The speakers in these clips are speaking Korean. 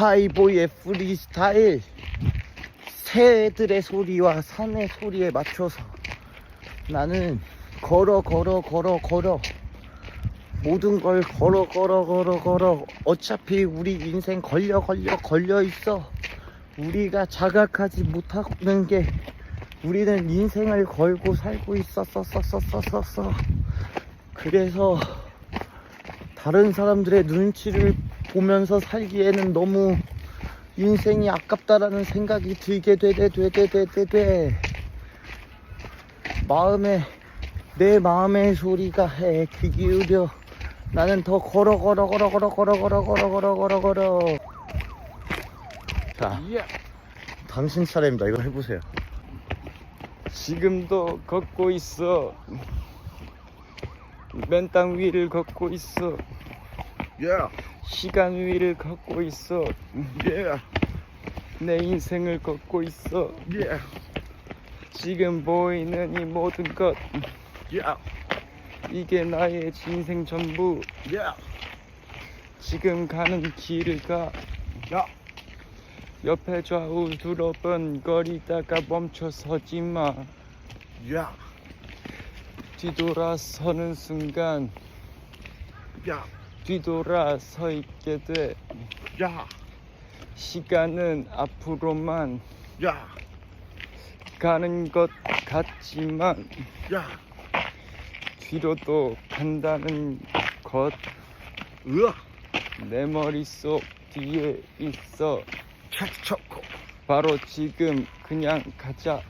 하이보이의 프리스타일. 새들의 소리와 산의 소리에 맞춰서 나는 걸어 걸어 걸어 걸어. 모든 걸 걸어 걸어 걸어 걸어. 어차피 우리 인생 걸려 걸려 걸려 있어. 우리가 자각하지 못하는 게 우리는 인생을 걸고 살고 있었었었었었어 그래서 다른 사람들의 눈치를 보면서 살기에는 너무 인생이 아깝다라는 생각이 들게 되되 되되 되되 돼 마음에 내 마음의 소리가 해 귀 기울여 나는 더 걸어 걸어 걸어 걸어 걸어 걸어 걸어 걸어 걸어 걸어 자 예. 당신 차례입니다 이거 해보세요 지금도 걷고 있어. 맨 땅 위를 걷고 있어. 예 시간 위를 걷고 있어. 예, 내 인생을 걷고 있어. 예, 지금 보이는 이 모든 것. 예, 이게 나의 인생 전부. 예, 지금 가는 길을 가. 야, 옆에 좌우 두러번 거리다가 멈춰 서지 마. 야, 뒤돌아서는 순간 야, 뒤돌아 서 있게 돼. 야, 시간은 앞으로만 야, 가는 것 같지만 야, 뒤로도 간다는 것 내 으아, 머릿속 뒤에 있어. 체크 초코, 바로 지금 그냥 가자.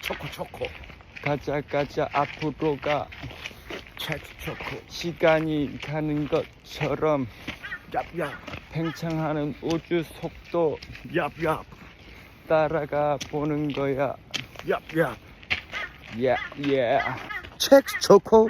초코 초코, 가자 가자 앞으로 가. 체크 초코, 시간이 가는 것처럼 얍얍, 팽창하는 우주 속도 얍얍, 따라가 보는 거야. 얍얍, 예, 예. 체크 초코.